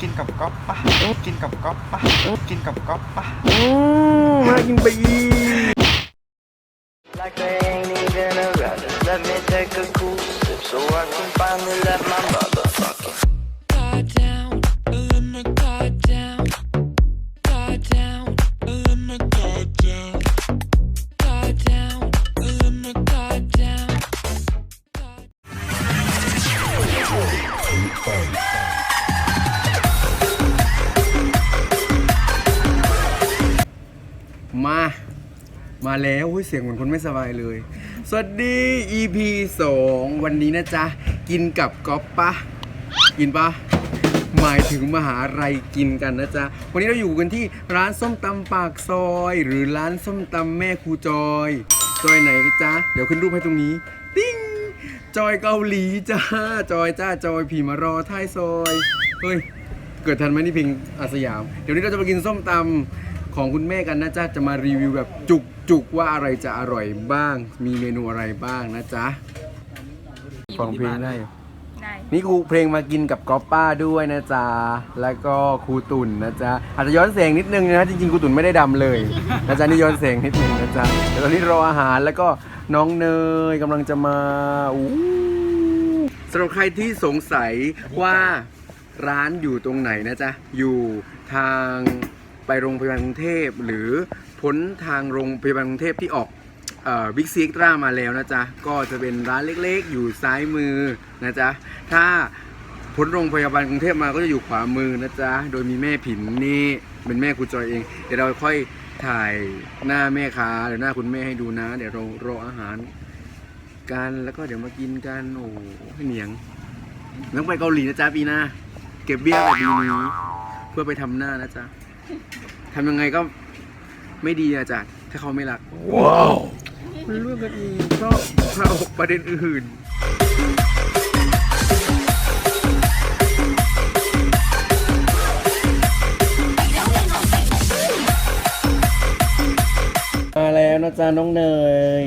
กินกับก๊อฟปะกินกับก๊อฟปะกินกับก๊อฟปะ อืมมากินไปอีก Like they ain't even around. Just let me take a cool sip so I can finally let my motherfucking. แล้วอุ๊ยเสียงเหมือนคนไม่สบายเลย สวัสดี EP 2 วันนี้นะจ๊ะ กินกับก๊อปปะกินปะหมายถึงมหาลัยกินกันนะจ๊ะ วันนี้เราอยู่กันที่ร้านส้มตำปากซอย หรือร้านส้มตำแม่ครูจอย จอยไหนจ๊ะ เดี๋ยวขึ้นรูปให้ตรงนี้ ติ้งจอยเกาหลีจ้าจอยจ้าจอยผีมารอท้ายซอยเฮ้ยเกิดทันไหมนี่เพลงอาสยาม เดี๋ยวนี้เราจะมากินส้มตำของคุณแม่กันนะจ๊ะ จะมารีวิวแบบจุก จุกๆว่าอะไรจะอร่อยบ้าง มีเมนูอะไรบ้างนะจ๊ะฟังเพลงได้ได้นี่ครูเพลงมากินกับก๊อปป้าด้วยนะจ๊ะ แล้วก็ครูตุ่นนะจ๊ะ อาจจะย้อนเสียงนิดนึงนะจริงๆครูตุ่นไม่ได้ดำเลยนะจ๊ะนี่ย้อนเสียงนิดนึงนะจ๊ะแต่ตอนนี้รออาหารแล้วก็น้องเนยกำลังจะมาอู้สำหรับใครที่สงสัยว่าร้านอยู่ตรงไหนนะจ๊ะ อยู่ทางไปโรงพยาบาลกรุงเทพหรือ พ้นทางโรงพยาบาลกรุงเทพที่ออกบิ๊กซีเอ็กตร้ามาแล้วนะจ๊ะ ก็จะเป็นร้านเล็กๆ อยู่ซ้ายมือนะจ๊ะ ถ้าพ้นโรงพยาบาลกรุงเทพมาก็จะอยู่ขวามือนะจ๊ะ โดยมีแม่ผินนี่เป็นแม่ครูจอยเอง เดี๋ยวเราค่อยถ่ายหน้าแม่ค้าหรือหน้าคุณแม่ให้ดูนะ เดี๋ยวเรารออาหารกันแล้วก็เดี๋ยวมากินกันโอ้โหเหนียงต้องไปเกาหลีนะจ๊ะปีหน้าเก็บเบี้ยแบบนี้เพื่อไปทำหน้านะจ๊ะทำยังไงก็ ไม่ดีอะจ๊ะถ้าเขาไม่รักไม่เรื่องกันอีกก็เข้าประเด็นอื่นมาแล้วนะจ๊ะน้องเนย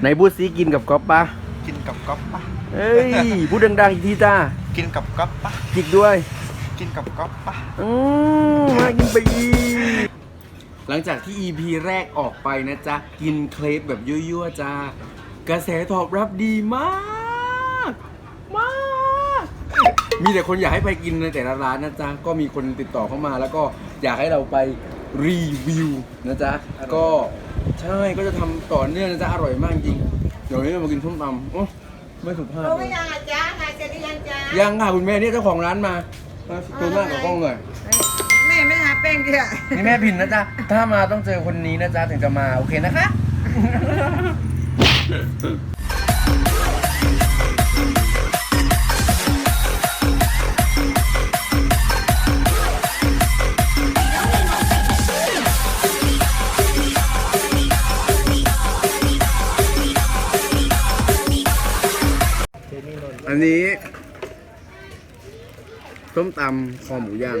ไหนพูดซิกินกับก๊อฟปะกินกับก๊อฟปะเอ้ย พูดดังๆอีกทีจ้ากินกับก๊อฟปะจิกด้วย กินกับก๊อฟปะอืมมากินไปอีก หลังจากที่ EP แรกออกไปนะจ๊ะ กินเคลปแบบยั่วๆจ้ากระแสตอบรับดีมาก มาก มีแต่คนอยากให้ไปกินในแต่ละร้านนะจ๊ะ ก็มีคนติดต่อเข้ามา แล้วก็อยากให้เราไปรีวิวนะจ๊ะ ก็ใช่ก็จะทำต่อเนื่องนะจ๊ะ อร่อยมากจริง เดี๋ยวนี้เรามากินส้มตำโอ้ไม่สุภาพรู้เลไม่ยยังอะจ๊ะนายเสร็จหรือยังจ๊ะยังค่ะคุณแม่เนี่ยเจ้าของร้านมามาตัวหน้ากับกล้องหน่อยแม่ไม่หาแป้งเดียวนี่แม่พินนะจ๊ะ ถ้ามาต้องเจอคนนี้นะจ๊ะถึงจะมาโอเคนะคะ อันนี้ต้มตำคอหมูย่าง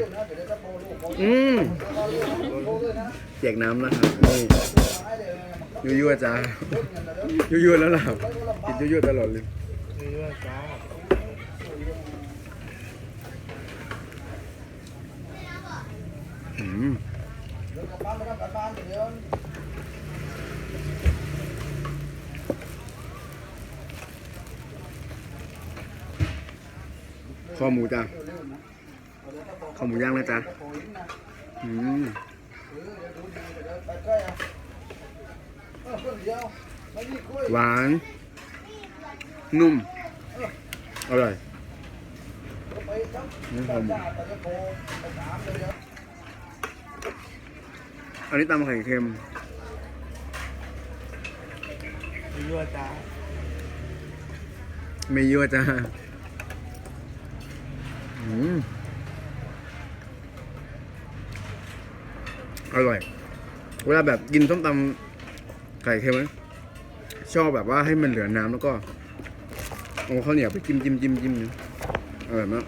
อืมแจกน้ำนะครับนี่ยั่วๆจ้ายั่วๆแล้วหลับกินยั่วๆตลอดเลยอืมคอหมูจ้า คอหมูย่างนะจ๊ะอืมหวาน นุ่ม อร่อยนี่หอมอันนี้ตำไข่เค็มยั่วจ้าไม่ยั่วจ้าอืม อร่อย เวลาแบบกินส้มตำไข่เค็มไหมชอบแบบว่าให้มันเหลือน้ำแล้วก็เอาข้าวเหนียวไปจิ้มจิ้มจิ้มจิ้มเนะอร่อยมาก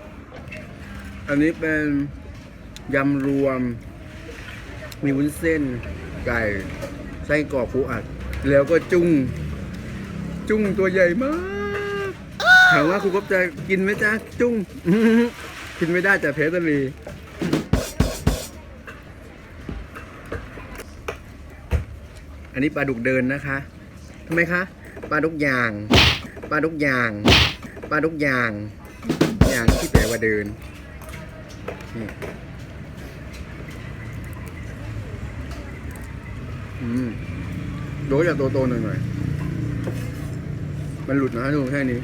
อันนี้เป็นยำรวม มีวุ้นเส้น ไก่ไส้กรอกปูอัด แล้วก็จุ้ง จุ้งตัวใหญ่มากถามว่าครูกบจะกินไหมจ๊ะจุ้งอื้อหือกินไม่ได้แต่เพชรทะ อันนี้ปลาดุกเดินนะคะทำไมคะปลาดุกยางปลาดุกยางปลาดุกยางยางที่แปลว่าเดินนี่อืมโดยจะโตๆหน่อยๆมันหลุดนะดูแค่นี้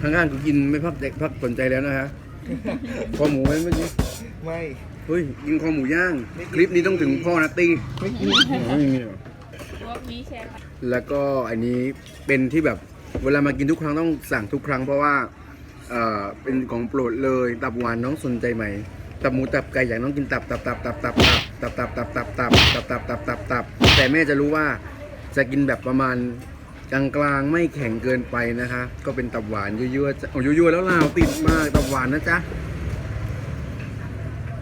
ข้างๆกูกินไม่พักใจพักสนใจแล้วนะฮะคอหมูไหมเมื่อกี้ไม่เฮ้ยกินคอหมูย่าง คลิปนี้ต้องถึงพ่อนัตตี้ไม่กินไม่มีหรอแล้วก็อันนี้เป็นที่แบบเวลามากินทุกครั้งต้องสั่งทุกครั้งเพราะว่าเอ่อเป็นของโปรดเลยตับหวานน้องสนใจไหมตับหมูตับไก่อยากน้องกินตับตับตับตับตับตับตับตับตับตับตับตับตับตับตับแต่แม่จะรู้ว่าจะกินแบบประมาณกลางๆไม่แข็งเกินไปนะคะ ก็เป็นตับหวานยั่วๆจะโอ้ยั่วๆแล้วลาวติดมากตับหวานนะจ๊ะ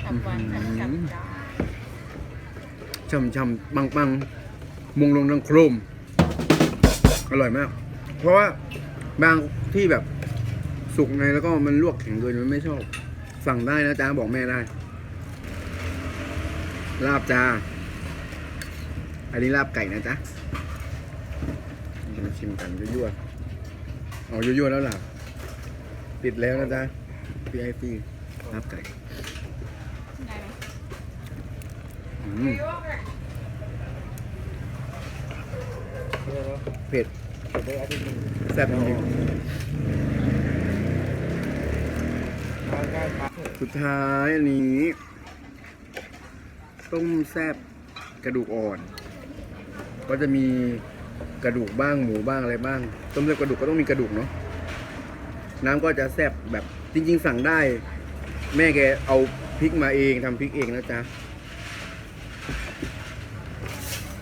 ตับหวานกับจ้า ช่ำช่ำปังปังๆ มุงลงดังโครมอร่อยมาก เพราะว่าบางที่แบบสุกไงแล้วก็มันลวกแข็งเกินมันไม่ชอบ สั่งได้นะจ๊ะบอกแม่ได้ ลาบจ้า อันนี้ลาบไก่นะจ๊ะมาชิมกันยั่วๆเอายั่วๆแล้วล่ะติดแล้วนะจ๊ะพี่ไอฟี่ลาบไก่ได้ไหมอืม เผ็ดแซ่บจริงสุดท้ายอันนี้ ต้มแซ่บกระดูกอ่อน ก็จะมีกระดูกบ้างหมูบ้างอะไรบ้าง ต้มแซ่บกระดูกก็ต้องมีกระดูกเนาะน้ำก็จะแซ่บแบบจริง ๆ สั่งได้ แม่แกเอาพริกมาเองทำพริกเองนะจ๊ะ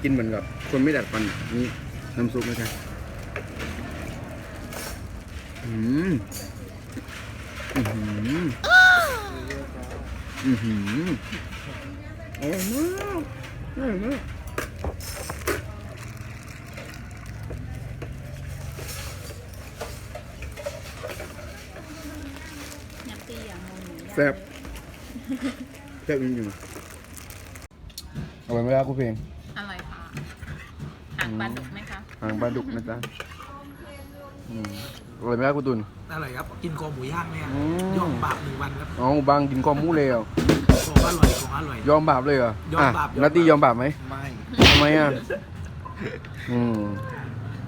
กินเหมือนกับ คนไม่ดัดฟันนี่น้ำซุปนะจ๊ะอืมอือหืออือหือร่อยมากอร่อยมากน้ำตีอย่างงงหมูย่างแซ่บแซ่บจริงๆอร่อยไหมครับคุณเพลงางปลาดุกไหมคะหางปลาดุกนะจ๊ะอืมอร่อยไหมครับคุณตุน อร่อยครับ กินคอหมูย่างเนี่ยอืมย่อมบาปหนึ่งวันครับเอาบางกินคอหมูเลยเหรอของอร่อยของอร่อย ยอมบาปเลยเหรอยอมบาปะยอมบาปนัตตี้ยอมบาปไหมไม่ทำไมอะอืม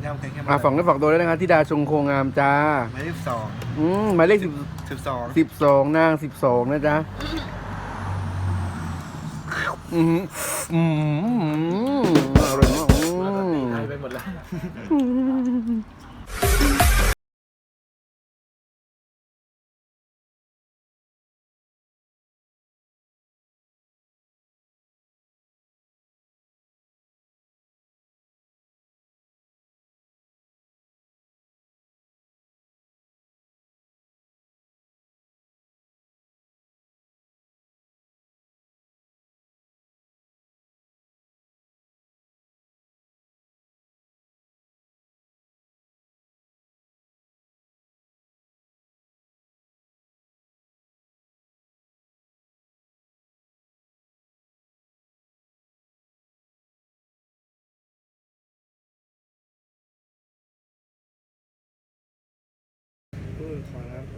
ย่ำแค่แค่อะฝังได้ฝักตัวด้วยนะครับที่ดาชงโคงามจ้า หมายเลขสองอืมหมายเลขสิบสิบสองสิบสองนางสิบสองนะจ๊ะอืมอืม 嗯嗯嗯嗯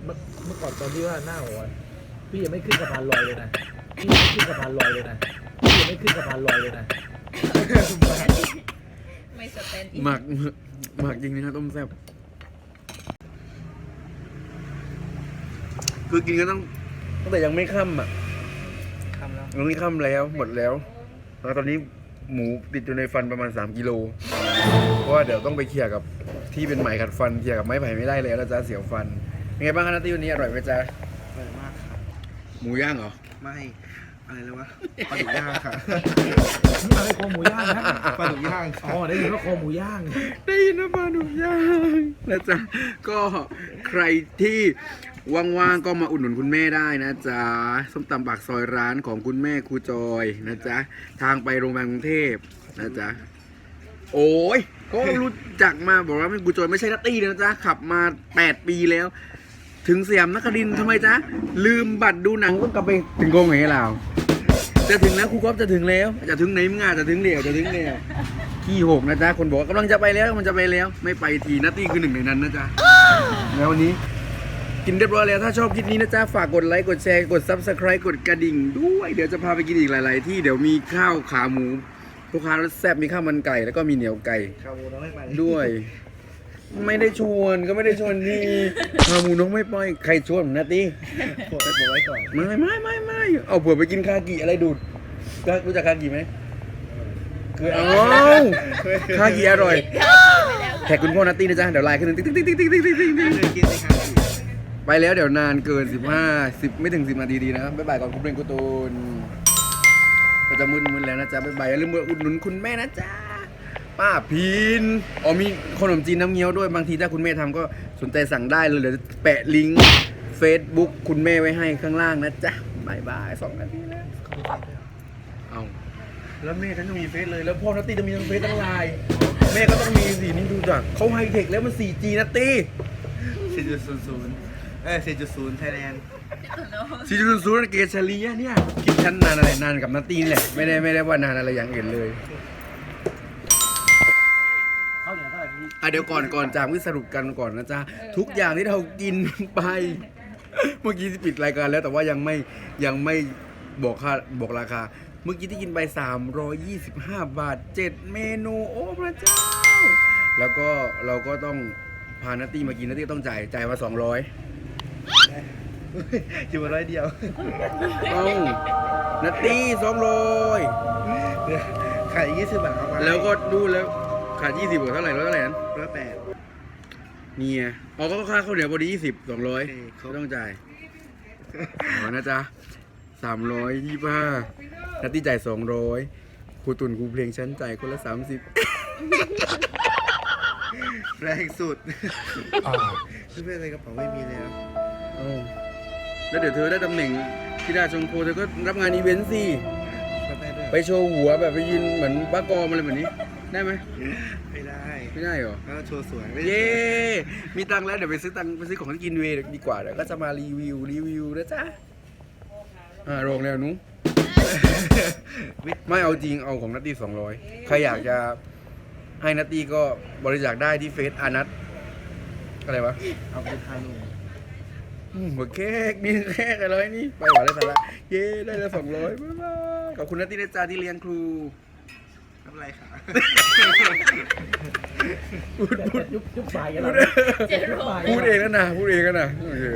เมื่อเมื่อก่อนตอนที่ว่าหน้าหัวพี่ยังไม่ขึ้นสะพานลอยเลยนะพี่ยังไม่ขึ้นสะพานลอยเลยนะพี่ยังไม่ขึ้นสะพานลอยเลยนะไม่สเตนอีกหมักหมักจริงนะครับต้มแซ่บคือกินก็ต้องตั้งแต่ยังไม่ค่ำอะคำแล้วตอนนี้ค่ำแล้วหมดแล้วแล้วตอนนี้หมูติดอยู่ในฟันประมาณ 3 กิโล เพราะว่าเดี๋ยวต้องไปเคลียร์กับที่เป็นไหมขัดฟันเคลียร์กับไม้ไผ่ไม่ได้แล้วนะจ๊ะเสียวฟัน เป็นไงบ้างคะนัตตี้วันนี้อร่อยไหมจ๊ะอร่อยมากค่ะ หมูย่างเหรอ ไม่ อะไรเลยวะปลาดุกย่างค่ะนี่อะไรคอหมูย่างนะปลาดุกย่างอ๋ค่ะอได้ยินว่าคอหมูย่าง ได้ยินนะปลาดุกย่างนะจ๊ะก็ใครที่ว่างๆก็มาอุดหนุนคุณแม่ได้นะจ๊ะส้มตำปากซอยร้านของคุณแม่ครูจอยนะจ๊ะทางไปโรงพยาบาลกรุงเทพนะจ๊ะโอ้ยก็รู้จักมาบอกว่าครูจอยไม่ใช่นัตตี้นะจ๊ะขับมา 8 ปีแล้ว ถึงสยามนครินทร์ทำไมจ๊ะ ลืมบัตรดูหนังก็กลับไปถึงกงอย่างนี้เราจะถึงแล้วครูก๊อฟจะถึงแล้ว จะถึงไหนมึงอะจะถึงเดียวจะถึงเดียวขี้หกนะจ๊ะคนบอกว่ากำลังจะไปแล้วมันจะไปแล้ว ไม่ไปทีนัตตี้คือหนึ่งในนั้นนะจ๊ะแล้ววันนี้กินเรียบร้อยแล้วถ้าชอบคลิปนี้นะจ๊ะ ฝากกดไลค์ กดแชร์ กด Subscribe กดกระดิ่งด้วย เดี๋ยวจะพาไปกินอีกหลาย ๆ ที่เดี๋ยวมีข้าวขาหมูพ่อค้ารสแซ่บมีข้าวมันไก่ แล้วก็มีเหนียวไก่ข้าวหมูน้องไม่ไปด้วย ไม่ได้ชวนก็ไม่ได้ชวนที่ขาหมูน้องไม่ปล่อยใครชวนผมนะตีผมบอกไว้ก่อนไม่ไม่ไม่ไม่เอาเผื่อไปกินคากิอะไรดูดก็รู้จักคากิไหมคือเอาคากิอร่อยแท็กคุณพ่อนัตตี้นะจ๊ะเดี๋ยวไลน์ขึ้นติ๊กติ๊กติ๊กติ๊กติ๊กติ๊กติ๊กติ๊กเคยกินสิครับไปแล้วเดี๋ยวนานเกิน 15 10 ไม่ถึง 10 นาทีดีนะครับบ๊ายบายก่อนคุณเพลงกุตูนก็จะมึนๆแล้วนะจ๊ะบ๊ายบายอย่าลืมมาอุดหนุนคุณแม่นะจ๊ะ ป้าพินอ๋อมีขนมจีนน้ำเงี้ยวด้วยบางทีถ้าคุณแม่ทำก็สนใจสั่งได้เลยเดี๋ยวจะแปะลิงก์ Facebook คุณแม่ไว้ให้ข้างล่างนะจ๊ะบายบายสองนาทีแล้วเอาแล้วแม่ฉันจะมีเฟซเลย แล้วพ่อนัตตี้จะมีทั้งเฟซทั้งไลน์แม่ก็ต้องมีสินี่ดูจากเขาไฮเทคแล้วมัน 4G นัตตี้4.00เอ้ย4.0ไทยแลนด์ซีจูนซูนเกชลียเนี่ยคิดชั้นนานอะไรนานกับนัตตี้นี่แหละไม่ได้ไม่ได้ว่านานอะไรอย่างอื่นเลย เดี๋ยวก่อนก่อนจากวิสรุปกันก่อนนะจ๊ะ ทุกอย่างที่เรากินไป เมื่อกี้ที่ปิดรายการแล้วแต่ว่ายังไม่ยังไม่บอกค่าบอกราคา เมื่อกี้ที่กินไป 325 บาท 7 เมนู โอ้พระเจ้า แล้วก็เราก็ต้องพานัตตี้มากินนัตตี้ต้องจ่ายจ่ายมา 200อยู่มาร้อยเดียวเอ้านัตตี้200ขายอีก20บาทเอามาแล้วก็ดูแล้ว ขาด20บาทเท่าไหร่ร้อยเท่าไหร่นั้นร้อยแปดเนี่ยอ๋อก็ค่าข้าวเหนียวพอดี20โอเค200เขาต้องจ่ายอ๋อนะจ๊ะ325นัตตี้จ่าย200ครูตุนครูเพลงชั้นจ่ายคนละ30แรงสุดเพื่อนๆในกระเป๋าไม่มีแล้วเอ้าแล้วเดี๋ยวเธอได้ตำแหน่งที่ดาชงโคเธอก็รับงานอีเวนต์สิก็ได้ด้วยไปโชว์หัวแบบไปยืนเหมือนป้ากอมอะไรแบบนี้ ได้ไหมไม่ได้ไม่ได้เหรอแล้วโชว์สวยเย้มีตังค์แล้วเดี๋ยวไปซื้อตังค์ไปซื้อของที่กินเวย์ดีกว่าเดี๋ยวก็จะมารีวิวรีวิวนะจ๊ะอ่าโรงแล้วหนุ้ไม่เอาจริงเอาของนัตตี้สองร้อยใครอยากจะให้นัตตี้ก็บริจาคได้ที่เฟซอานัทอะไรวะเอาไปทานลงอืมหัวเค้กมีแค่กันเลยนี่ ไปหวานได้สาระเย้ได้แล้วสองร้อยบ๊ายบายขอบคุณนัตตี้นะจ๊ะที่เลี้ยงครู ไม่เป็นไรค่ะพูดพูดยุบยุบปลายกันแล้วเจ็ดโลพูดเองแล้วนะ พูดเองแล้วนะโอเค